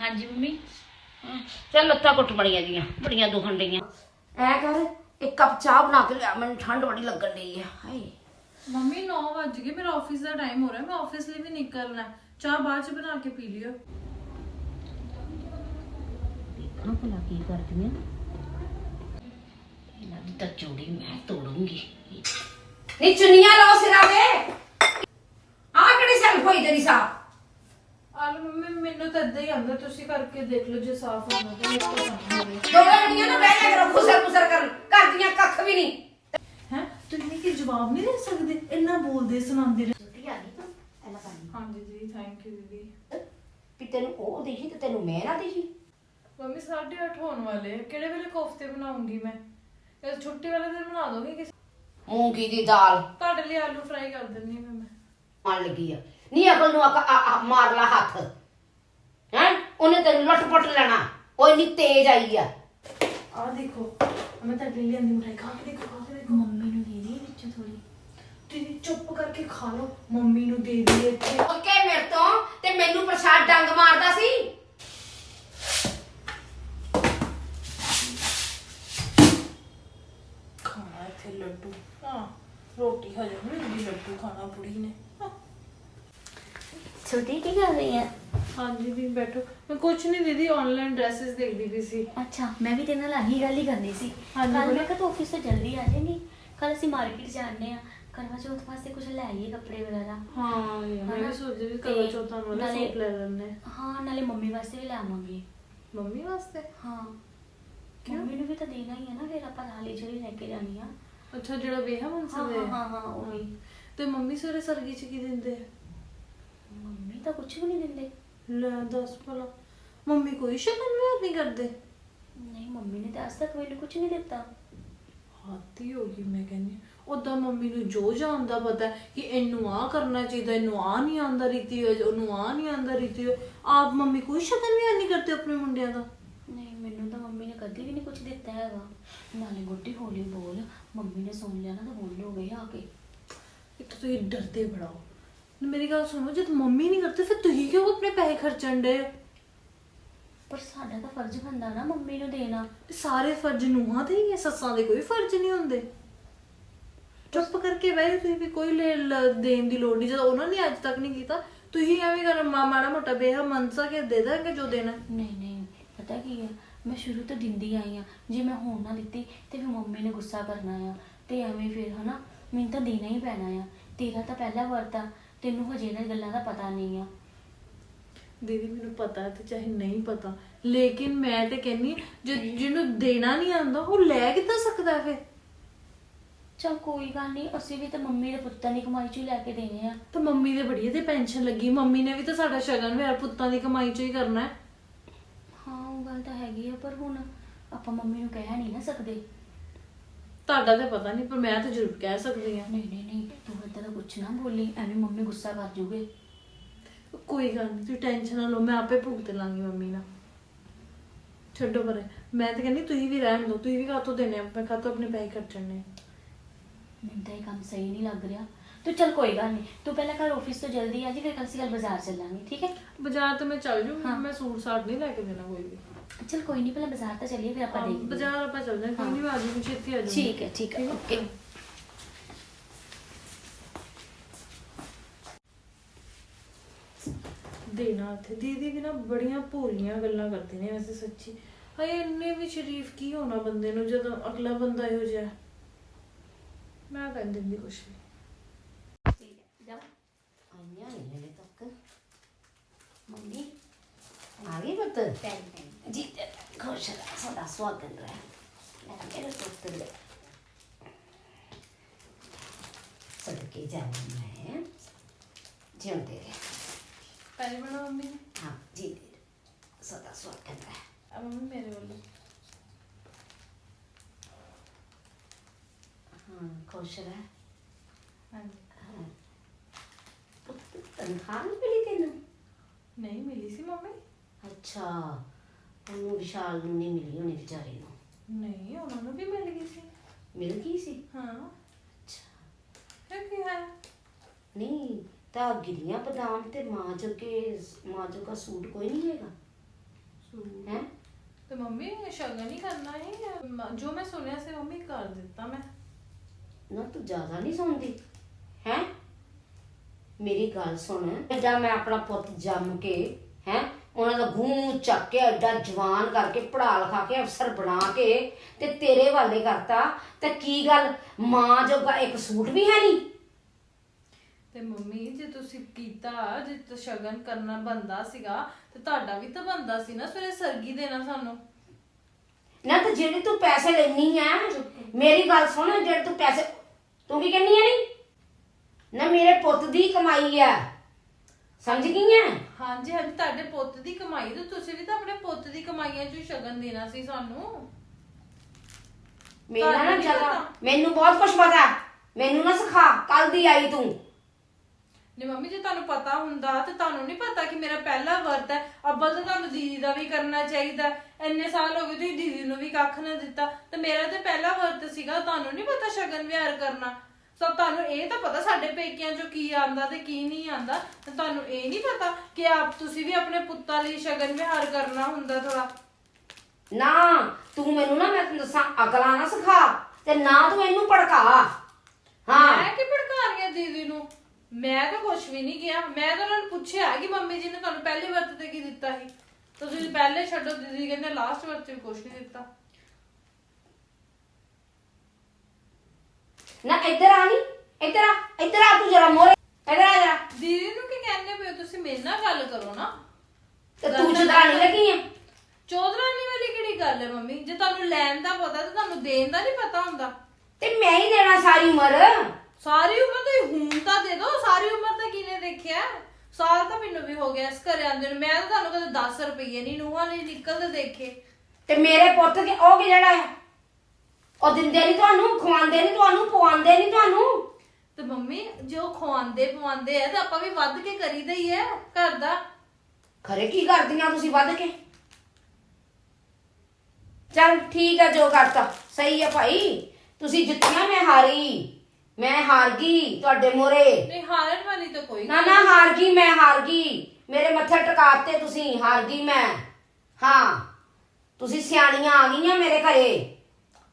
ਹਾਂਜੀ ਮੰਮੀ। ਚੱਲ ਲੱਤਾਂ ਘੁੱਟ ਬੜੀਆਂ ਦੀਆਂ ਬੜੀਆਂ ਦੁਖਣ ਡਈਆਂ। ਐ ਕਰ ਇੱਕ ਕੱਪ ਚਾਹ ਬਣਾ ਕੇ ਲਿਆ ਮੈਨੂੰ ਠੰਡ ਬੜੀ ਲੱਗਣ ਡਈ ਆ ਹਾਏ। ਮੰਮੀ 9 ਵਜ ਗਏ ਮੇਰਾ ਆਫਿਸ ਦਾ ਟਾਈਮ ਹੋ ਰਿਹਾ ਮੈਂ ਆਫਿਸ ਲਈ ਵੀ ਨਿਕਲਣਾ ਹੈ। ਚਾਹ ਬਾਅਦ ਚ ਬਣਾ ਕੇ ਪੀ ਲਿਓ। ਦੇਖਾਂ ਭਲਾ ਕੀ ਕਰਦੀਆਂ ਇਹਨਾਂ ਦੀ ਤਾਂ ਚੂੜੀ ਮੈਂ ਤੋੜੂੰਗੀ। ਨੀ ਚੁੰਨੀਆਂ ਲਾਓ ਸਿਰਾਂ ਤੇ। ਆਹ ਕਿਹੜੀ ਸੈਲਫ ਹੋਈ ਤੇਰੀ ਸਾਹ? ਆਲੂ ਮੰਮੀ ਮੈਨੂੰ ਤਾਂ ਏਦਾਂ ਹੀ ਆਉਂਦਾ ਤੁਸੀਂ ਕਰਕੇ ਦੇਖ ਲਓ ਜੇ ਸਾਫ਼ ਹੋਣਾ ਤਾਂ ਮੇਰੇ ਤੋਂ ਨਹੀਂ ਹੋਵੇ ਦੋਵੇਂ ਜਣੀਆਂ ਨਾ ਬਹਿ ਜਾ ਕਰੋ ਖੁਸਰ ਖੁਸਰ ਕਰਨ ਕਰਦੀਆਂ ਕੱਖ ਵੀ ਨਹੀਂ। ਹੈ? ਤੁਸੀਂ ਕੀ ਜਵਾਬ ਨਹੀਂ ਦੇ ਸਕਦੇ? ਇੰਨਾ ਬੋਲਦੇ ਸੁਣਾਉਂਦੇ ਰਹੇ। ਛੁੱਟੀ ਆ ਗਈ ਤੂੰ ਐਨਾ ਪਾਣੀ ਹਾਂਜੀ ਦੀਦੀ ਥੈਂਕ ਯੂ ਦੀਦੀ। ਵੀ ਤੈਨੂੰ ਉਹ ਦੇਖੀ ਤੇ ਤੈਨੂੰ ਮੈਂ ਨਾ ਦੇਖੀ ਮੰਮੀ 8:30 ਹੋਣ ਵਾਲੇ ਆ। ਕਿਹੜੇ ਵੇਲੇ ਕੋਫਤੇ ਬਣਾਉਂਗੀ ਮੈਂ? ਇਹ ਛੁੱਟੀ ਵਾਲੇ ਦਿਨ ਬਣਾ ਦੋਗੇ ਕਿਸੇ? ਮੂੰਗੀ ਦੀ ਦਾਲ। ਤੁਹਾਡੇ ਲਈ ਆਲੂ ਫਰਾਈ ਕਰ ਦਿੰਨੀ ਮੈਂ ਮੈਂ। ਮਾਰ ਲੱਗੀ ਆ। ਨੀ ਅਕਲ ਨੂੰ ਅਕ- ਆ- ਆ- ਮਾਰ ਲਾ ਹੱਥ। ਹੈ? ਉਹਨੇ ਤੈਨੂੰ ਲਟਪਟ ਲੈਣਾ। ਉਹ ਇੰਨੀ ਤੇਜ਼ ਆਈ ਆ। ਆ ਦੇਖੋ ਮੈਂ ਤੁਹਾਡੇ ਲਈ ਲਿਆਂਦੀ ਮਿਠਾਈ ਖਾ ਕੇ ਦੇਖੋ ਖਾ ਕੇ ਦੇਖੋ। ਮੰਮੀ ਨੂੰ ਦੇ ਦੇ ਵਿੱਚੋਂ ਥੋੜੀ ਦੀਦੀ ਚੁੱਪ ਕਰਕੇ ਖਾ ਲਓ ਮੰਮੀ ਨੂੰ ਦੇ ਦਈਏ ਇੱਥੇ। ਓਕੇ ਮੇਰੇ ਤੋਂ ਤੇ ਮੈਨੂੰ ਪ੍ਰਸ਼ਾਦ ਡੰਗ ਮਾਰਦਾ ਸੀ। ਖਾਣਾ ਇੱਥੇ ਲੱਡੂ। ਹਾਂ ਰੋਟੀ ਹਜਮ ਨਹੀਂ ਲੱਡੂ ਖਾਣਾ ਬੁੜੀ ਨੇ। ਛੋਟੀ ਕੀ ਕਰ ਰਹੀ ਹੈ ਹਾਂਜੀ ਵੀ ਬੈਠੋ। ਮੈਂ ਕੁਝ ਨਹੀਂ ਦੀਦੀ ਆਨਲਾਈਨ ਡਰੈਸਸ ਦੇਖਦੀ ਪਈ ਸੀ। ਅੱਛਾ ਮੈਂ ਵੀ ਤੇਰੇ ਨਾਲ ਆਹੀ ਗੱਲ ਹੀ ਕਰਨੀ ਸੀ। ਹਾਂਜੀ, ਕੱਲ ਬੋਲੋ। ਮੈਂ ਕਿਹਾ ਤੂੰ ਆਫਿਸ ਤੋਂ ਜਲਦੀ ਆ ਜਾਏਂਗੀ। ਕੱਲ ਅਸੀਂ ਮਾਰਕੀਟ ਜਾਣੇ ਆ ਕਰਵਾ ਚੌਥ ਵਾਸਤੇ ਕੁਝ ਲੈ ਆਈਏ ਕੱਪੜੇ ਵਗੈਰਾ। ਹਾਂ ਮੈਂ ਹਨਾ? ਵੀ ਸੋਚਦੀ ਤੇ ਕਰਵਾ ਚੌਥਾਂ ਵਾਲਾ ਨਾਲੇ- ਸੂਟ ਲੈ ਲੈਣੇ ਹਾਂ ਨਾਲੇ ਮੰਮੀ ਵਾਸਤੇ ਵੀ ਲੈ ਆਵਾਂਗੇ। ਮੰਮੀ ਵਾਸਤੇ? ਹਾਂ। ਕਿਉਂ? ਮੰਮੀ ਨੂੰ ਵੀ ਤਾਂ ਦੇਣਾ ਹੀ ਹੈ ਨਾ ਫਿਰ ਆਪਾਂ ਨਾਲ ਹੀ ਜਿਹੜੀ ਲੈ ਕੇ ਜਾਣੀ ਆ। ਅੱਛਾ ਜਿਹੜਾ ਵੇਹਾ ਮਨਸਾ ਹਾਂ ਦੇ ਹਾਂ ਹਾਂ ਹਾਂ ਉਹੀ। ਤੇ ਮੰਮੀ ਸਵੇਰੇ ਸਰਗੀ ਚ ਕੀ ਦਿੰਦੇ? ਆ? ਮੰਮੀ ਤਾਂ ਕੁਝ ਵੀ ਨਹੀਂ ਦਿੰਦੇ। ਲੈ ਦੱਸ ਭਲਾ। ਮੰਮੀ ਕੋਈ ਸ਼ਗਨ ਵਿਆਹ ਨਹੀਂ ਕਰਦੇ? ਨਹੀਂ ਮੰਮੀ ਨੇ ਤਾਂ ਅੱਜ ਤੱਕ ਮੈਨੂੰ ਕੁਝ ਨਹੀਂ ਦਿੱਤਾ। ਹਾਤੀ ਹੋ ਗਈ ਮੈਂ ਕਹਿੰਦੀ ਉਦਾਂ ਮੰਮੀ ਨੂੰ ਜੋ ਜਾਣਦਾ ਪਤਾ ਹੈ ਕਿ ਇਹਨੂੰ ਆ ਕਰਨਾ ਚਾਹੀਦਾ ਇਹਨੂੰ ਆ ਨਹੀਂ ਆਉਂਦਾ ਰੀਤੀ ਹੋਏ ਉਹਨੂੰ ਆ ਨਹੀਂ ਆਉਂਦਾ ਰੀਤੀ ਹੋਏ ਆਪ ਮੰਮੀ ਕੋਈ ਸ਼ਗਨ ਵਿਆਹ ਨਹੀਂ ਕਰਦੇ ਆਪਣੇ ਮੁੰਡਿਆਂ ਦਾ? ਨਹੀਂ ਮੈਨੂੰ ਤਾਂ ਮੰਮੀ ਨੇ ਕਦੀ ਵੀ ਨਹੀਂ ਕੁਝ ਦਿੱਤਾ ਹੈਗਾ। ਨਾਲੇ ਗੁੱਡੀ ਹੌਲੀ ਬੋਲ ਮੰਮੀ ਨੇ ਸੁਣ ਲਿਆ ਨਾ ਤਾਂ ਬੋਲੋਗੇ ਆ ਕੇ। ਇੱਕ ਤੁਸੀਂ ਡਰਦੇ ਬੜਾਓ ਮੇਰੀ ਗੱਲ ਸੁਣੋ ਜਦ ਮੰਮੀ ਨਹੀਂ ਕਰਦੇ ਫਿਰ ਤੁਸੀਂ ਕਿਉਂ ਆਪਣੇ ਪੈਸੇ ਖਰਚਣ ਦੇ ਪਰ ਸਾਡਾ ਤਾਂ ਫਰਜ਼ ਬਣਦਾ ਨਾ ਮੰਮੀ ਨੂੰ ਦੇਣਾ। ਸਾਰੇ ਫਰਜ਼ ਨੂੰਹਾਂ ਦੇ ਹੀ ਹੈ ਸੱਸਾਂ ਦੇ ਕੋਈ ਫਰਜ਼ ਨਹੀਂ ਹੁੰਦੇ। ਚੁੱਪ ਕਰਕੇ ਬਹਿ ਤੁਸੀਂ ਵੀ ਕੋਈ ਲੈ ਲ- ਦੇਣ ਦੀ ਲੋੜ ਨਹੀਂ। ਜਦੋਂ ਉਹਨਾਂ ਨੇ ਅੱਜ ਤੱਕ ਨਹੀਂ ਕੀਤਾ ਤੁਸੀਂ ਐਵੇਂ ਕਰ ਮਾ- ਮਾੜਾ ਮੋਟਾ ਬੇਹਾ ਮਨਸਾ ਕੇ ਦੇ ਦਾਂਗੇ ਜੋ ਦੇਣਾ। ਨਹੀਂ ਨਹੀਂ ਪਤਾ ਕੀ ਹੈ ਮੈਂ ਸ਼ੁਰੂ ਤੋਂ ਦਿੰਦੀ ਆਈ ਆ। ਜੇ ਮੈਂ ਹੁਣ ਨਾ ਦਿੱਤੀ ਤੇ ਫਿਰ ਮੰਮੀ ਨੇ ਗੁੱਸਾ ਕਰਨਾ ਆ। ਤੇ ਐਵੇਂ ਫਿਰ ਹਨਾ ਮੈਨੂੰ ਤਾਂ ਦੇਣਾ ਹੀ ਪੈਣਾ ਆ। ਤੇਰਾ ਤਾਂ ਪਹਿਲਾ ਵਰਤ ਆ। ਤੈਨੂੰ ਹਜੇ ਇਹਨਾਂ ਗੱਲਾਂ ਦਾ ਪਤਾ ਨਹੀਂ ਆ। ਦੀਦੀ ਮੈਨੂੰ ਪਤਾ ਹੈ ਤੇ ਚਾਹੇ ਨਹੀਂ ਪਤਾ। ਲੇਕਿਨ ਮੈਂ ਤੇ ਕਹਿੰਨੀ ਜਿਹਨੂੰ ਦੇਣਾ ਨਹੀਂ ਆਉਂਦਾ ਉਹ ਲੈ ਕਿੱਦਾਂ ਸਕਦਾ ਫਿਰ? ਚਲ ਕੋਈ ਗੱਲ ਨਹੀਂ ਅਸੀਂ ਵੀ ਤਾਂ ਮੰਮੀ ਦੇ ਪੁੱਤਾਂ ਦੀ ਕਮਾਈ ਚੋਂ ਹੀ ਲੈ ਕੇ ਦੇਣੇ ਆ। ਤਾਂ ਮੰਮੀ ਦੇ ਬੜੀ ਤੇ ਪੈਨਸ਼ਨ ਲੱਗੀ ਮੰਮੀ ਨੇ ਵੀ ਤਾਂ ਸਾਡਾ ਸ਼ਗਨ ਵਿਆਹ ਪੁੱਤਾਂ ਦੀ ਕਮਾਈ ਚੋਂ ਹੀ ਕਰਨਾ ਹੈ। ਹਾਂ ਉਹ ਗੱਲ ਤਾਂ ਹੈਗੀ ਆ ਪਰ ਹੁਣ ਆਪਾਂ ਮੰਮੀ ਨੂੰ ਕਹਿ ਨਹੀਂ ਨਾ ਸਕਦੇ। ਤੁਹਾਡਾ ਤਾਂ ਪਤਾ ਨਹੀਂ ਪਰ ਮੈਂ ਤਾਂ ਜ਼ਰੂਰ ਕਹਿ ਸਕਦੀ ਹਾਂ। ਨਹੀਂ ਨਹੀਂ ਨਹੀਂ ਤੂੰ ਏਦਾਂ ਦਾ ਕੁਛ ਨਾ ਬੋਲੀ ਐਵੇਂ ਮੰਮੀ ਗੁੱਸਾ ਕਰ ਜੂਗੇ। ਕੋਈ ਗੱਲ ਨਹੀਂ ਤੁਸੀਂ ਟੈਨਸ਼ਨ ਨਾ ਲਓ ਮੈਂ ਆਪੇ ਭੁਗਤ ਲਾਂਗੀ ਮੰਮੀ ਨਾਲ। ਛੱਡੋ ਪਰੇ ਮੈਂ ਤਾਂ ਕਹਿੰਦੀ ਤੁਸੀਂ ਵੀ ਰਹਿਣ ਦਿਓ ਤੁਸੀਂ ਵੀ ਕਾਹਤੋਂ ਦੇਣੇ ਆ ਮੈਂ ਕਾਹਤੋਂ ਆਪਣੇ ਪੈਸੇ ਖਰਚਣੇ ਆ। ਮੈਨੂੰ ਤਾਂ ਇਹ ਕੰਮ ਸਹੀ ਨਹੀਂ ਲੱਗ ਰਿਹਾ। ਤੂੰ ਚੱਲ ਕੋਈ ਗੱਲ ਨਹੀਂ ਤੂੰ ਪਹਿਲਾਂ ਕੱਲ ਆਫਿਸ ਤੋਂ ਜਲਦੀ ਆ ਜੀ ਫਿਰ ਕੱਲ ਅਸੀਂ ਕੱਲ ਬਾਜ਼ਾਰ ਚੱਲਾਂਗੇ ਠੀਕ ਹੈ? ਬਾਜ਼ਾਰ ਤਾਂ ਮੈਂ ਚੱਲ ਜੂ ਹਾਂ। ਮੈਂ ਸੂਟ ਸਾਟ ਨਹੀਂ ਲੈ ਕੇ ਦੇਣਾ ਕੋਈ ਵੀ। ਚੱਲ ਕੋਈ ਨਹੀਂ ਪਹਿਲਾਂ ਬਾਜ਼ਾਰ ਤਾਂ ਚੱਲੀਏ ਫਿਰ ਆਪਾਂ ਹਾਂ, ਦੇਖਦੇ ਹਾਂ। ਬਾਜ਼ਾਰ ਆਪਾਂ ਚੱਲ ਜਾਂਗੇ ਕੋਈ ਨਹੀਂ ਆ ਜਾਊਗੀ ਛੇਤੀ ਆ ਜਾਊਗੀ ਠੀਕ ਹੈ ਠੀਕ ਹੈ? ਓਕੇ। ਦੇਣਾ ਉੱਥੇ। ਦੀਦੀ ਵੀ ਨਾ ਬੜੀਆਂ ਭੋਲੀਆਂ ਗੱਲਾਂ ਕਰਦੇ ਨੇ ਵੈਸੇ ਸੱਚੀ। ਹਾਏ ਇੰਨੇ ਵੀ ਸ਼ਰੀਫ ਕੀ ਹੋਣਾ ਬੰਦੇ ਨੂੰ ਜਦੋਂ ਅਗਲਾ ਬੰਦਾ ਇਹੋ ਜਿਹਾ। ਮੈਂ ਕਹਿ ਦਿੰਦੀ ਕੁਛ ਵੀ। ਆਈਆਂ ਨਹੀਂ ਹਲੇ ਤੱਕ। ਮੰਮੀ ਆ ਗਈ ਪੁੱਤ? ਜੀ ਖੁਸ਼ ਰਹਿ ਸਦਾ ਸਵਾਗਤ ਰਹਿ ਲੈ ਮੇਰੇ ਪੁੱਤ ਲੈ ਸਦਕੇ ਜਾਵਾਂ ਮੈਂ। ਜਿਉਂਦੇ ਰਹਿ। ਪਹਿਲੇ ਬਣਾ ਮੰਮੀ ਨੇ ਹਾਂ ਜੀ ਦੇ ਸਦਾ ਸਵਾਗਤ ਰਹਿ ਆ ਮੰਮੀ ਮੇਰੇ ਵੱਲੋਂ। ਹਾਂ ਖੁਸ਼ ਰਹਿ। ਹਾਂਜੀ। ਹਾਂ। ਪੁੱਤ ਤਨਖਾਹ ਨਹੀਂ ਮਿਲੀ ਤੈਨੂੰ? ਨਹੀਂ ਮਿਲੀ ਸੀ ਮੰਮੀ। ਅੱਛਾ ਉਹਨੂੰ ਵਿਸ਼ਾਲ ਨੂੰ ਨਹੀਂ ਮਿਲੀ ਹੋਣੀ ਵਿਚਾਰੇ ਨੂੰ? ਨਹੀਂ ਉਹਨਾਂ ਨੂੰ ਵੀ ਮਿਲ ਗਈ ਸੀ। ਮਿਲ ਗਈ ਸੀ? ਹਾਂ। ਅੱਛਾ। ਫਿਰ ਕੀ ਹੈ ਨਹੀਂ ਤਾਂ ਗਿਰੀਆਂ ਬਦਾਮ ਤੇ ਮਾਂ ਜੋ ਕੇ ਮਾਂ ਜੋ ਦਾ ਸੂਟ ਕੋਈ ਨਹੀਂ ਹੈਗਾ। ਤੇ ਮੰਮੀ ਸ਼ਗਨ ਹੀ ਕਰਨਾ ਹੈ ਜੋ ਮੈਂ ਸੁਣਿਆ ਸੀ ਮੰਮੀ ਕਰ ਦਿੱਤਾ ਮੈਂ। ਨਾ ਤੂੰ ਜ਼ਿਆਦਾ ਨਹੀਂ ਸੁਣਦੀ ਹੈ? ਮੇਰੀ ਗੱਲ ਸੁਣ। ਜਦ ਮੈਂ ਆਪਣਾ ਪੁੱਤ ਜੰਮ ਕੇ ਹੈ? ਉਹਨਾਂ ਦਾ ਗੂੰ ਚੱਕ ਕੇ ਐਡਾ ਜਵਾਨ ਕਰਕੇ ਪੜਾ ਲਿਖਾ ਕੇ ਅਫਸਰ ਬਣਾ ਕੇ ਤੇ ਤੇਰੇ ਵਾਲੇ ਕਰਤਾ। ਤੇ ਕੀ ਗੱਲ? ਮਾਂ ਜੋਗਾ ਇੱਕ ਸੂਟ ਵੀ ਹੈ ਨਹੀਂ? ਤੇ ਮੰਮੀ ਜੇ ਤੁਸੀਂ ਕੀਤਾ ਜੇ ਤਾਂ ਸ਼ਗਨ ਕਰਨਾ ਬੰਦਾ ਸੀਗਾ ਤੇ ਤੁਹਾਡਾ ਵੀ ਤਾਂ ਬੰਦਾ ਸੀ ਨਾ ਸਵੇਰੇ ਸਰਗੀ ਦੇਣਾ ਸਾਨੂੰ। ਨਾ ਤੇ ਜਿਹੜੇ ਤੂੰ ਪੈਸੇ ਲੈਣੀ ਆ ਮੇਰੀ ਗੱਲ ਸੁਣ ਜਿਹੜੇ ਤੂੰ ਪੈਸੇ ਤੂੰ ਕੀ ਕਹਿੰਨੀ ਆ ਨਹੀਂ ਨਾ ਮੇਰੇ ਪੁੱਤ ਦੀ ਕਮਾਈ ਆ। ਸਮਝ ਗਈ ਆ? ਹਾਂਜੀ ਹਾਂਜੀ ਤੁਹਾਡੇ ਪੁੱਤ ਦੀ ਕਮਾਈ ਤੇ ਤੁਸੀਂ ਵੀ ਤਾਂ ਆਪਣੇ ਪੁੱਤ ਦੀ ਕਮਾਈਆਂ ਚੋਂ ਸ਼ਗਨ ਦੇਣਾ ਸੀ ਸਾਨੂੰ। ਮੇਰਾ ਨਾ ਤੁਹਾਨੂੰ ਨੀ ਪਤਾ? ਮੈਨੂੰ ਬਹੁਤ ਕੁਝ ਪਤਾ। ਮੈਨੂੰ ਨਾ ਸਿਖਾ ਕੱਲ ਦੀ ਆਈ ਤੂੰ। ਨਹੀਂ ਮੰਮੀ ਜੇ ਤੁਹਾਨੂੰ ਪਤਾ ਹੁੰਦਾ ਤੇ ਤੁਹਾਨੂੰ ਨਹੀਂ ਪਤਾ ਕਿ ਮੇਰਾ ਪਹਿਲਾ ਵਰਤ ਹੈ ਅੱਬਲ ਤਾਂ ਤੁਹਾਨੂੰ ਦੀਦੀ ਦਾ ਵੀ ਕਰਨਾ ਚਾਹੀਦਾ ਇੰਨੇ ਸਾਲ ਹੋ ਗਏ ਤੁਸੀਂ ਦੀਦੀ ਨੂੰ ਵੀ ਕੱਖ ਨਾ ਦਿੱਤਾ ਤੇ ਮੇਰਾ ਤੇ ਪਹਿਲਾ ਵਰਤ ਸੀਗਾ ਤੁਹਾਨੂੰ ਨਹੀਂ ਪਤਾ ਸ਼ਗਨ ਵਿਹਾਰ ਕਰਨਾ। ਸਭ ਤੁਹਾਨੂੰ ਇਹ ਤਾਂ ਪਤਾ ਸਾਡੇ ਪੇਕਿਆਂ ਚੋਂ ਕੀ ਆਂਦਾ ਤੇ ਕੀ ਨਹੀਂ ਆਂਦਾ ਤੇ ਤੁਹਾਨੂੰ ਇਹ ਨਹੀਂ ਪਤਾ ਕਿ ਆਪ ਤੁਸੀਂ ਵੀ ਆਪਣੇ ਪੁੱਤਾਂ ਲਈ ਸ਼ਗਨ ਵਿਹਾਰ ਕਰਨਾ ਹੁੰਦਾ ਥੋੜਾ ਨਾ ਤੂੰ ਮੈਨੂੰ ਨਾ ਮੈਂ ਤੈਨੂੰ ਦੱਸਾਂ ਅਕਲਾਂ ਨਾ ਸਿਖਾ ਤੇ ਨਾ ਤੂੰ ਇਹਨੂੰ ਭੜਕਾ। ਹਾਂ। ਮੈਂ ਕਿ ਭੜਕਾ ਰਹੀ ਹਾਂ ਦੀਦੀ ਨੂੰ? ਮੈਂ ਤਾਂ ਕੁਝ ਵੀ ਨਹੀਂ ਕਿਹਾ। ਮੈਂ ਤਾਂ ਉਹਨਾਂ ਨੂੰ ਪੁੱਛਿਆ ਕਿ ਮੰਮੀ ਜੀ ਨੇ ਤੁਹਾਨੂੰ ਪਹਿਲੇ ਵਰਤ ਤੇ ਕੀ ਦਿੱਤਾ ਸੀ? ਤੁਸੀਂ ਪਹਿਲੇ ਛੱਡੋ ਦੀਦੀ ਕਹਿੰਦੇ ਲਾਸਟ ਵਰਤ ਤੇ ਕੁਝ ਨਹੀਂ ਦਿੱਤਾ। ਨਾ ਇੱਧਰ ਆ ਨੀ। ਇੱਧਰ ਆ ਇੱਧਰ ਆ ਤੂੰ ਜਰਾ ਮੋਰੇ। ਇੱਧਰ ਆ ਜਾ। ਦੀਦੀ ਨੂੰ ਕੀ ਕਹਿੰਦੇ ਪਏ ਹੋ? ਤੁਸੀਂ ਮੇਰੇ ਨਾਲ ਗੱਲ ਕਰੋ ਨਾ। ਤੇ ਤੂੰ ਚੁਦਾਣੀ ਲੱਗੀ ਆ? ਚੌਧਰਾਨੀ ਵਾਲੀ ਕਿਹੜੀ ਗੱਲ ਹੈ ਮੰਮੀ? ਜੇ ਤੁਹਾਨੂੰ ਲੈਣ ਦਾ ਪਤਾ ਤੇ ਤੁਹਾਨੂੰ ਦੇਣ ਦਾ ਨਹੀਂ ਪਤਾ ਹੁੰਦਾ। ਤੇ ਮੈਂ ਹੀ ਦੇਣਾ ਸਾਰੀ ਉਮਰ। ਸਾਰੀ ਉਮਰ ਤਾਂ ਹੁਣ ਤਾਂ ਦੇ ਦੋ ਸਾਰੀ ਉਮਰ ਤਾਂ ਕਿਨੇ ਦੇਖਿਆ? ਸਾਲ ਤਾਂ ਮੈਨੂੰ ਵੀ ਹੋ ਗਿਆ ਇਸ ਘਰੇ ਆਂਦੇ ਨੂੰ। ਮੈਂ ਤਾਂ ਤੁਹਾਨੂੰ ਕਦੇ 10 ਰੁਪਏ ਨਹੀਂ ਨੂੰਹਾਂ ਲਈ ਨਿਕਲਦੇ ਦੇਖੇ। ਤੇ ਮੇਰੇ ਪੁੱਤ ਕੇ ਉਹ ਕੀ ਜਿਹੜਾ ਆ? ਉਹ ਦਿੰਦੇ ਨਹੀਂ ਤੁਹਾਨੂੰ ਖਵਾਉਂਦੇ ਨਹੀਂ ਤੁਹਾਨੂੰ ਪਵਾਉਂਦੇ ਨਹੀਂ ਤੁਹਾਨੂੰ। ਤੇ ਮੰਮੀ ਜੋ ਖਵਾਉਂਦੇ ਪਵਾਉਂਦੇ ਆ ਤਾਂ ਆਪਾਂ ਵੀ ਵੱਧ ਕੇ ਕਰੀਦਾ ਹੀ ਹੈ ਘਰ ਦਾ। ਖਰੇ ਕੀ ਕਰਦੀਆਂ ਤੁਸੀਂ ਵੱਧ ਕੇ? ਚਲ ਠੀਕ ਹੈ ਜੋ ਕਰਤਾ। ਸਹੀ ਹੈ ਭਾਈ। ਤੁਸੀਂ ਜਿੱਤੀਆਂ ਮੈਂ ਹਾਰੀ। ਮੈਂ ਹਾਰ ਗਈ ਤੁਹਾਡੇ ਮੋਰੇ। ਨਹੀਂ ਹਾਰਨ ਵਾਲੀ ਤਾਂ ਕੋਈ ਨਾ ਨਾ ਹਾਰ ਗਈ ਮੈਂ ਹਾਰ ਗਈ। ਮੇਰੇ ਮੱਥੇ ਟਿਕਾਤੇ ਤੁਸੀਂ ਹਾਰ ਗਈ ਮੈਂ। ਹਾਂ ਤੁਸੀਂ ਸਿਆਣੀਆਂ ਆ ਗਈਆਂ ਮੇਰੇ ਘਰੇ।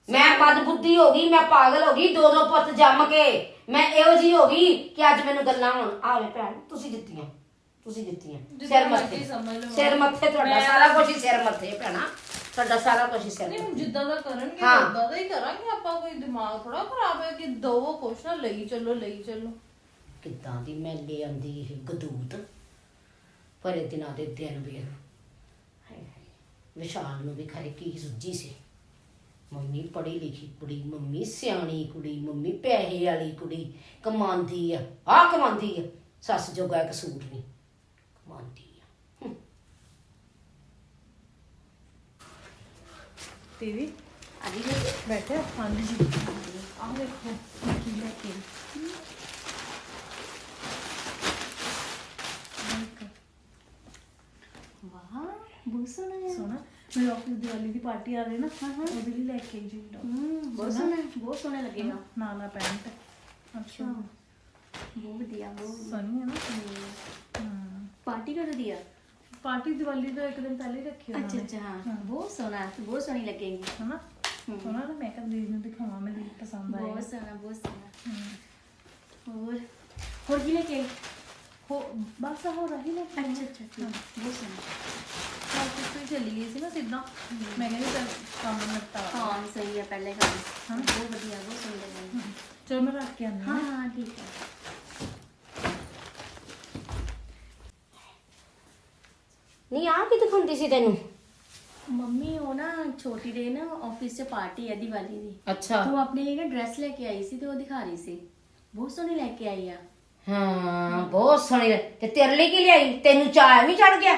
ਮੈਂ ਬਦ ਬੁੱਧੀ ਹੋ ਗਈ ਮੈਂ ਪਾਗਲ ਹੋ ਗਈ ਦੋ ਦੋ ਪੁੱਤ ਜੰਮ ਕੇ। ਮੈਂ ਇਹੋ ਜੀ ਹੋ ਗਈ ਕਿ ਅੱਜ ਮੈਨੂੰ ਗੱਲਾਂ ਹੁਣ। ਆਵੇ ਭੈਣ ਤੁਸੀਂ ਜਿੱਤੀਆਂ ਤੁਸੀਂ ਜਿੱਤੀਆਂ। ਜਿੱਦਾਂ ਸਿਰ ਮਰਜ਼ੀ ਮੱਥੇ। ਸਮਝ ਲਓ। ਸਿਰ ਮੱਥੇ ਤੁਹਾਡਾ ਮੈਂ- ਸਾਰਾ ਕੁਝ ਹੀ ਸਿਰ ਮੱਥੇ ਭੈਣਾ। ਤੁਹਾਡਾ ਸਾਰਾ ਕੁਝ ਹੀ ਸਿਰ ਨਹੀਂ ਹੁਣ ਜਿੱਦਾਂ ਦਾ ਕਰਨਗੇ ਹਾਂ। ਉਦਾਂ ਦਾ ਹੀ ਕਰਾਂਗੇ ਆਪਾਂ ਕੋਈ ਦਿਮਾਗ ਥੋੜਾ ਖਰਾਬ ਹੈ ਕਿ ਦੋ ਕੁਛ ਨਾ ਲਈ ਚੱਲੋ ਲਈ ਚੱਲੋ। ਕਿੱਦਾਂ ਦੀ ਮੈਂ ਲੈ ਆਂਦੀ ਇਹ ਗਦੂਤ? ਪਰੇ ਦਿਨਾਂ ਦੇ ਦਿਨ ਵੇਰ ਹਾਏ ਹਾਏ ਵਿਸ਼ਾਲ ਨੂੰ ਵੀ ਖਰੇ ਕੀ ਸੁੱਜੀ ਸੀ। ਮੰਮੀ ਪੜ੍ਹੀ ਲਿਖੀ ਕੁੜੀ ਮੰਮੀ ਸਿਆਣੀ ਕੁੜੀ ਮੰਮੀ ਪੈਸੇ ਵਾਲੀ ਕੁੜੀ ਕਮਾਉਂਦੀ ਆ ਆ ਕਮਾਉਂਦੀ ਆ। ਸੱਸ ਜੋਗਾ ਇੱਕ ਸੂਟ ਨਹੀਂ। ਕਮਾਉਂਦੀ ਆ ਟੀਵੀ ਅਜੀ ਬੈਠੇ ਹਾਂਜੀ ਜੀ। ਆਹ ਦੇਖੋ ਕੀ ਲੈ ਕੇ ਵਾਹ ਬਹੁਤ ਸੋਹਣਾ ਹੈ। ਸੋਨਾ ਮੇਰੇ ਆਫਿਸ ਦੀਵਾਲੀ ਦੀ ਪਾਰਟੀ ਆ ਰਹੀ ਨਾ ਉਹਦੇ ਲਈ ਲੈ ਕੇ ਜੀ ਬਹੁਤ ਸੋਹਣਾ। ਹੈ, ਬਹੁਤ ਸੋਹਣਾ ਲੱਗੇਗਾ। ਨਾਲਾ ਪੈਂਟ। ਅੱਛਾ। ਬਹੁਤ ਵਧੀਆ ਬਹੁਤ ਸੋਹਣੀ ਹੈ ਨਾ? ਹਾਂ। ਪਾਰਟੀ ਕਦੋਂ ਦੀ ਆ? ਪਾਰਟੀ ਦੀਵਾਲੀ ਤੋਂ ਇੱਕ ਦਿਨ ਪਹਿਲੇ ਹੀ ਰੱਖੀ ਉਹਨਾਂ ਅੱਛਾ ਨੇ ਅੱਛਾ ਹਾਂ ਬਹੁਤ ਸੋਹਣਾ ਹੈ, ਬਹੁਤ ਸੋਹਣੀ ਲੱਗੇਗੀ ਹਨਾ ਉਹਨਾਂ ਦਾ ਮੇਕਅਪ ਦੀਦੀ ਨੂੰ ਦਿਖਾਵਾਂ ਮੈਨੂੰ ਪਸੰਦ ਆਇਆ ਬਹੁਤ ਸੋਹਣਾ ਬਹੁਤ ਸੋਹਣਾ ਹਮ। ਹੋਰ ਹੋਰ ਕੀ ਲੈ ਕੇ ਆਈ? ਹੋ ਬਸ ਹੋ ਰਹੀ ਨਾ ਅੱਛਾ ਅੱਛਾ ਠੀਕ, ਬਹੁਤ ਸੋਹਣਾ ਆਫਿਸ ਤੋਂ ਹੀ ਚਲੀ ਗਈ ਸੀ ਨਾ ਸਿੱਧਾ ਮੈਂ ਕਹਿੰਦੀ ਚੱਲ ਕੰਮ ਨਿਪਟਾ ਹਾਂ ਸਹੀ ਹੈ ਪਹਿਲੇ ਕੰਮ ਹਾਂ। ਬਹੁਤ ਵਧੀਆ ਬਹੁਤ ਸੁੰਦਰ ਲੱਗੇਗਾ ਚਲ ਮੈਂ ਰੱਖ ਕੇ ਆਉਂਦੀ ਹਾਂ ਹਾਂ ਹਾਂ ਠੀਕ ਹੈ ਨਹੀਂ ਆ ਕੀ ਦਿਖਾਉਂਦੀ ਸੀ ਤੈਨੂੰ? ਮੰਮੀ ਉਹ ਨਾ ਛੋਟੀ ਦੇ ਨਾ ਆਫਿਸ 'ਚ ਪਾਰਟੀ ਹੈ ਦੀਵਾਲੀ ਦੀ। ਅੱਛਾ। ਉਹ ਆਪਣੇ ਲਈ ਨਾ ਡਰੈਸ ਲੈ ਕੇ ਆਈ ਸੀ ਤੇ ਉਹ ਦਿਖਾ ਰਹੀ ਸੀ। ਬਹੁਤ ਸੋਹਣੀ ਲੈ ਕੇ ਆਈ ਆ। ਹਾਂ ਬਹੁਤ ਸੋਹਣੀ ਲੱਗ- ਤੇ ਤੇਰੇ ਲਈ ਕੀ ਲਿਆਈ? ਤੈਨੂੰ ਚਾਹ ਵੀ ਚੜ ਗਿਆ?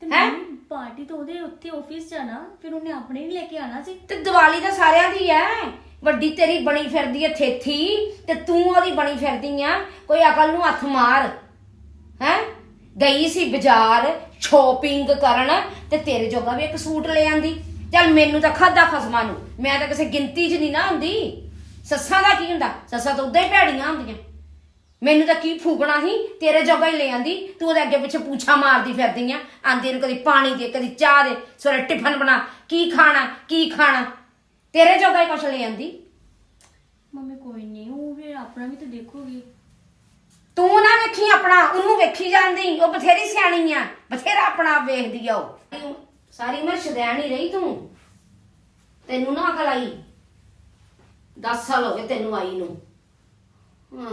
ਤੇ ਹੈਂ? ਮੰਮੀ ਪਾਰਟੀ ਤਾਂ ਉਹਦੇ ਉੱਥੇ ਆਫਿਸ 'ਚ ਆ ਨਾ ਫਿਰ ਉਹਨੇ ਆਪਣੇ ਹੀ ਲੈ ਕੇ ਆਣਾ ਸੀ। ਤੇ ਦੀਵਾਲੀ ਤਾਂ ਸਾਰਿਆਂ ਦੀ ਐ। ਵੱਡੀ ਤੇਰੀ ਬਣੀ ਫਿਰਦੀ ਐ ਥੇਥੀ ਤੇ ਤੂੰ ਉਹਦੀ ਬਣੀ ਫਿਰਦੀ ਆ ਕੋਈ ਅਕਲ ਨੂੰ ਹੱਥ ਮਾਰ। ਹੈ? ਗਈ ਸੀ ਬਾਜ਼ਾਰ ਸ਼ੋਪਿੰਗ ਕਰਨ ਤੇ ਤੇਰੇ ਜੋਗਾ ਵੀ ਇੱਕ ਸੂਟ ਲੈ ਆਂਦੀ। ਚੱਲ ਮੈਨੂੰ ਤਾਂ ਖਾਦਾ ਖਸਮਾਂ ਨੂੰ। ਮੈਂ ਤਾਂ ਕਿਸੇ ਗਿਣਤੀ 'ਚ ਨਹੀਂ ਨਾ ਹੁੰਦੀ ਸੱਸਾਂ ਦਾ ਕੀ ਹੁੰਦਾ? ਸੱਸਾਂ ਤਾਂ ਉਦਾਂ ਹੀ ਭੈੜੀਆਂ ਹੁੰਦੀਆਂ। ਮੈਨੂੰ ਤਾਂ ਕੀ ਫੂਕਣਾ ਸੀ? ਤੇਰੇ ਜੋਗਾ ਹੀ ਲੈ ਆਂਦੀ। ਤੂੰ ਉਹਦੇ ਅੱਗੇ ਪਿੱਛੇ ਪੂਛਾ ਮਾਰਦੀ ਫਿਰਦੀ ਆ। ਆਂਦੀ ਨੂੰ ਕਦੀ ਪਾਣੀ ਦੇ, ਕਦੀ ਚਾਹ ਦੇ। ਸਵੇਰੇ ਟਿਫਨ ਬਣਾ। ਕੀ ਖਾਣਾ? ਕੀ ਖਾਣਾ? ਤੇਰੇ ਜੋਗਾ ਹੀ ਕੁਛ ਲੈ ਆਂਦੀ। ਮੰਮੀ ਕੋਈ ਨਹੀਂ, ਉਹ ਵੀ ਆਪਣਾ ਵੀ ਤਾਂ ਦੇਖੋਗੀ। ਤੂੰ ਨਾ ਵੇਖੀ ਆਪਣਾ ਉਹਨੂੰ ਵੇਖੀ ਜਾਂਦੀ ਉਹ ਬਥੇਰੀ ਸਿਆਣੀ ਆ ਬਥੇਰਾ ਆਪਣਾ ਆਪ ਵੇਖਦੀ ਆ ਉਹ। ਸਾਰੀ ਉਮਰ ਸ਼ਦੈਣ ਹੀ ਰਹੀ ਤੂੰ। ਤੈਨੂੰ ਨਾ ਅਕਲ ਆਈ। 10 ਸਾਲ ਹੋ ਗਏ ਤੈਨੂੰ ਆਈ ਨੂੰ। ਹਾਂ।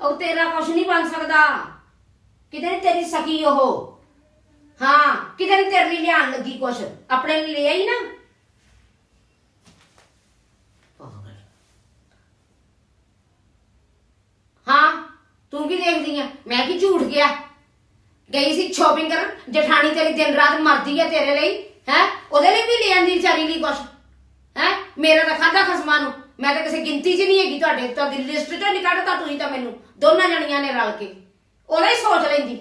ਉਹ ਤੇਰਾ ਕੁਛ ਨਹੀਂ ਬਣ ਸਕਦਾ। ਕਿਤੇ ਨੀ ਤੇਰੀ ਸਕੀ ਉਹ। ਹਾਂ ਕਿਤੇ ਨੀ ਤੇਰੇ ਲਈ ਲਿਆਣ ਲੱਗੀ ਕੁਛ। ਆਪਣੇ ਲਈ ਲੈ ਆਈ ਨਾ। ਪਾਗਲ ਹਾਂ। ਤੂੰ ਕੀ ਦੇਖਦੀ ਆ? ਮੈਂ ਕੀ ਝੂਠ ਗਿਆ? ਗਈ ਸੀ ਸ਼ਾਪਿੰਗ ਕਰਨ ਜਠਾਣੀ ਤੇਰੀ ਦਿਨ ਰਾਤ ਮਰਦੀ ਆ ਤੇਰੇ ਲਈ ਹੈ? ਉਹਦੇ ਲਈ ਵੀ ਲੈ ਆਂਦੀ ਵਿਚਾਰੀ ਲਈ ਕੁਛ ਹੈ? ਮੇਰਾ ਤਾਂ ਖਾਦਾ ਖਸਮਾਂ ਨੂੰ। ਮੈਂ ਤਾਂ ਕਿਸੇ ਗਿਣਤੀ 'ਚ ਨਹੀਂ ਹੈਗੀ ਤੁਹਾਡੇ ਤੁਹਾਡੀ ਲਿਸਟ 'ਚੋਂ ਨਹੀਂ ਕੱਢਤਾ ਤੁਸੀਂ ਤਾਂ ਮੈਨੂੰ। ਦੋਨਾਂ ਜਣੀਆਂ ਨੇ ਰਲ ਕੇ। ਉਹਦਾ ਹੀ ਸੋਚ ਲੈਂਦੀ।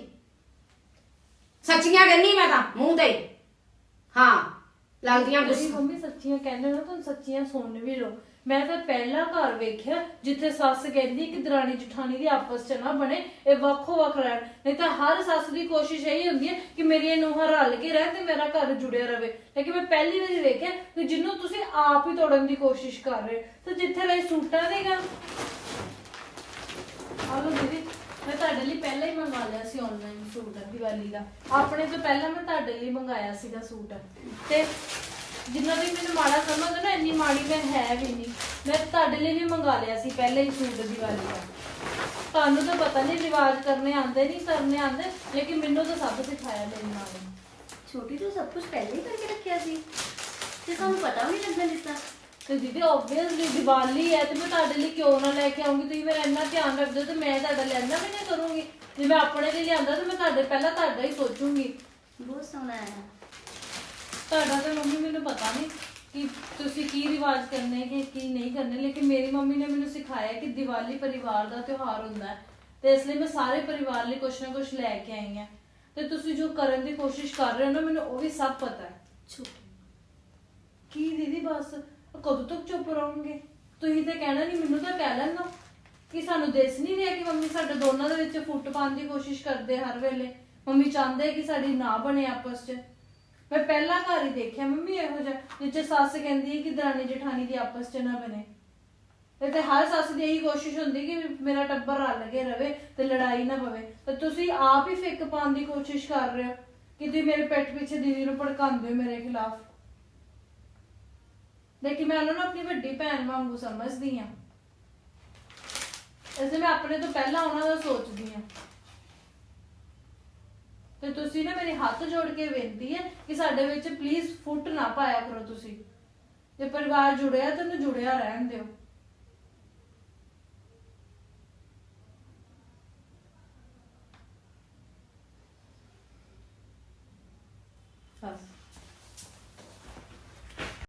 ਸੱਚੀਆਂ ਕਹਿੰਦੀ ਮੈਂ ਤਾਂ ਮੂੰਹ ਤੇ ਹੀ। ਹਾਂ ਲੱਗਦੀਆਂ ਤੁਸੀਂ ਮੰਮੀ ਸੱਚੀਆਂ ਕਹਿੰਦੇ ਨਾ ਤੁਹਾਨੂੰ ਸੱਚੀਆਂ ਸੁਣ ਵੀ ਲਓ। ਮੈਂ ਤਾਂ ਪਹਿਲਾ ਘਰ ਵੇਖਿਆ, ਜਿੱਥੇ ਸੱਸ ਕਹਿੰਦੀ ਕਿ ਦਰਾਣੀ ਜਠਾਣੀ ਦੀ ਆਪਸ ਚ ਨਾ ਬਣੇ, ਇਹ ਵੱਖੋ ਵੱਖ ਰਹਿਣ। ਨਹੀਂ ਤਾਂ ਹਰ ਸੱਸ ਦੀ ਕੋਸ਼ਿਸ਼ ਇਹੀ ਹੁੰਦੀ ਹੈ ਕਿ ਮੇਰੀਆਂ ਨੂੰਹਾਂ ਰਲ ਕੇ ਰਹਿਣ ਤੇ ਮੇਰਾ ਘਰ ਜੁੜਿਆ ਰਵੇ। ਲੇਕਿਨ ਮੈਂ ਪਹਿਲੀ ਵਾਰੀ ਵੇਖਿਆ ਕਿ ਜਿਹਨੂੰ ਤੁਸੀਂ ਆਪ ਹੀ ਤੋੜਨ ਦੀ ਕੋਸ਼ਿਸ਼ ਕਰ ਰਹੇ ਹੋ, ਤੇ ਜਿੱਥੇ ਲਈ ਸੂਟਾਂ ਦੀ ਗੱਲ ਆਲੋ ਦੀਦੀ, ਮੈਂ ਤੁਹਾਡੇ ਲਈ ਪਹਿਲਾਂ ਹੀ ਮੰਗਵਾ ਲਿਆ ਸੀ ਆਨਲਾਈਨ ਸੂਟ ਦੀਵਾਲੀ ਦਾ। ਆਪਣੇ ਤੋਂ ਪਹਿਲਾਂ ਮੈਂ ਤੁਹਾਡੇ ਲਈ ਮੰਗਾਇਆ ਸੀਗਾ ਸੂਟ। ਤੇ ਜਿੰਨਾ ਵੀ ਮੈਨੂੰ ਮਾੜਾ ਸਮਝਦੇ ਨਾ ਇੰਨੀ ਮਾੜੀ ਮੈਂ ਹੈ ਵੀ ਨਹੀਂ ਮੈਂ ਤੁਹਾਡੇ ਲਈ ਵੀ ਮੰਗਾ ਲਿਆ ਸੀ ਪਹਿਲਾਂ ਹੀ ਸੂਟ ਦੀਵਾਲੀ ਦਾ। ਤੁਹਾਨੂੰ ਤਾਂ ਪਤਾ ਨਹੀਂ ਰਿਵਾਜ ਕਰਨੇ ਆਉਂਦੇ ਨਹੀਂ ਕਰਨੇ ਆਉਂਦੇ ਲੇਕਿਨ ਮੈਨੂੰ ਤਾਂ ਸਭ ਸਿਖਾਇਆ ਮੇਰੀ ਮਾਂ ਨੇ ਛੋਟੀ ਤੋਂ ਸਭ ਕੁਝ ਪਹਿਲੇ ਹੀ ਕਰਕੇ ਰੱਖਿਆ ਸੀ। ਤੇ ਸਾਨੂੰ ਪਤਾ ਵੀ ਨਹੀਂ ਲੱਗਣ ਦਿੱਤਾ। ਤੇ ਦੀਦੀ ਆਬਵੀਅਸਲੀ ਦੀਵਾਲੀ ਹੈ ਤੇ ਮੈਂ ਤੁਹਾਡੇ ਲਈ ਕਿਉਂ ਨਾ ਲੈ ਕੇ ਆਉਂਗੀ? ਤੁਸੀਂ ਮੇਰਾ ਇੰਨਾ ਧਿਆਨ ਰੱਖਦੇ ਹੋ ਤੇ ਮੈਂ ਤੁਹਾਡਾ ਲੈਣਾ ਵੀ ਨਹੀਂ ਕਰੂੰਗੀ। ਜੇ ਮੈਂ ਆਪਣੇ ਲਈ ਲਿਆਂਦਾ ਤੇ ਮੈਂ ਤੁਹਾਡੇ ਪਹਿਲਾਂ ਤੁਹਾਡਾ ਹੀ ਸੋਚੂੰਗੀ। ਬਹੁਤ ਸੋਹਣਾ ਹੈ। ਤੁਹਾਡਾ ਤਾਂ ਮੰਮੀ ਮੈਨੂੰ ਪਤਾ ਨਹੀਂ ਕਿ ਤੁਸੀਂ ਕੀ ਰਿਵਾਜ ਕਰਨੇ ਕਿ ਕੀ ਨਹੀਂ ਕਰਨੇ ਲੇਕਿਨ ਮੇਰੀ ਮੰਮੀ ਨੇ ਮੈਨੂੰ ਸਿਖਾਇਆ ਕਿ ਦੀਵਾਲੀ ਪਰਿਵਾਰ ਦਾ ਤਿਉਹਾਰ ਹੁੰਦਾ ਹੈ ਤੇ ਇਸ ਲਈ ਮੈਂ ਸਾਰੇ ਪਰਿਵਾਰ ਲਈ ਕੁਛ ਨਾ ਕੁਛ ਲੈ ਕੇ ਆਈ ਹਾਂ। ਤੇ ਤੁਸੀਂ ਜੋ ਕਰਨ ਦੀ ਕੋਸ਼ਿਸ਼ ਕਰ ਰਹੇ ਹੋ ਨਾ ਮੈਨੂੰ ਉਹ ਵੀ ਸਭ ਪਤਾ ਹੈ। ਕੀ ਦੀਦੀ ਬਸ ਕਦੋਂ ਤੱਕ ਚੁੱਪ ਰਹੋਗੇ? ਤੁਸੀਂ ਤੇ ਕਹਿਣਾ ਨਹੀਂ ਮੈਨੂੰ ਤਾਂ ਕਹਿ ਲੈਣਾ ਕਿ ਸਾਨੂੰ ਦਿਸ ਨਹੀਂ ਰਿਹਾ ਕਿ ਮੰਮੀ ਸਾਡੇ ਦੋਨਾਂ ਦੇ ਵਿੱਚ ਫੁੱਟ ਪਾਉਣ ਦੀ ਕੋਸ਼ਿਸ਼ ਕਰਦੇ ਹਰ ਵੇਲੇ। ਮੰਮੀ ਚਾਹੁੰਦੇ ਕਿ ਸਾਡੀ ਨਾ ਬਣੇ ਆਪਸ 'ਚ। ਮੈਂ ਪਹਿਲਾਂ ਘਰ ਹੀ ਦੇਖਿਆ, ਮੰਮੀ ਇਹੋ ਜਿਹਾ, ਜਿੱਥੇ ਸੱਸ ਕਹਿੰਦੀ ਹੈ ਕਿ ਦਰਾਣੀ ਜਠਾਣੀ ਦੀ ਆਪਸ 'ਚ ਨਾ ਬਣੇ। ਤੇ ਤੇ ਹਰ ਸੱਸ ਦੀ ਇਹੀ ਕੋਸ਼ਿਸ਼ ਹੁੰਦੀ ਕਿ ਮੇਰਾ ਟੱਬਰ ਰਲ ਕੇ ਰਵੇ ਤੇ ਲੜਾਈ ਨਾ ਪਵੇ। ਤੇ ਤੁਸੀਂ ਆਪ ਹੀ ਫਿੱਕ ਪਾਉਣ ਦੀ ਕੋਸ਼ਿਸ਼ ਕਰ ਰਹੇ ਹੋ ਕਿ ਤੁਸੀਂ ਮੇਰੇ ਪਿੱਠ ਪਿੱਛੇ ਦੀਦੀ ਨੂੰ ਭੜਕਾਉਂਦੇ ਹੋ ਮੇਰੇ ਖਿਲਾਫ। ਲੇਕਿਨ ਮੈਂ ਉਹਨਾਂ ਨੂੰ ਆਪਣੀ ਵੱਡੀ ਭੈਣ ਵਾਂਗੂ ਸਮਝਦੀ ਹਾਂ। ਇਸ ਲਈ ਮੈਂ ਆਪਣੇ ਤੋਂ ਪਹਿਲਾਂ ਉਹਨਾਂ ਦਾ ਸੋਚਦੀ ਹਾਂ। ਤੇ ਤੁਸੀਂ ਨਾ ਮੇਰੇ ਹੱਥ ਜੋੜ ਕੇ ਬੇਨਤੀ ਹੈ ਕਿ ਸਾਡੇ ਵਿੱਚ ਪਲੀਜ਼ ਫੁੱਟ ਨਾ ਪਾਇਆ ਕਰੋ ਤੁਸੀਂ। ਜੇ ਪਰਿਵਾਰ ਜੁੜਿਆ ਤਾਂ ਉਹਨੂੰ ਜੁੜਿਆ ਰਹਿਣ ਦਿਓ।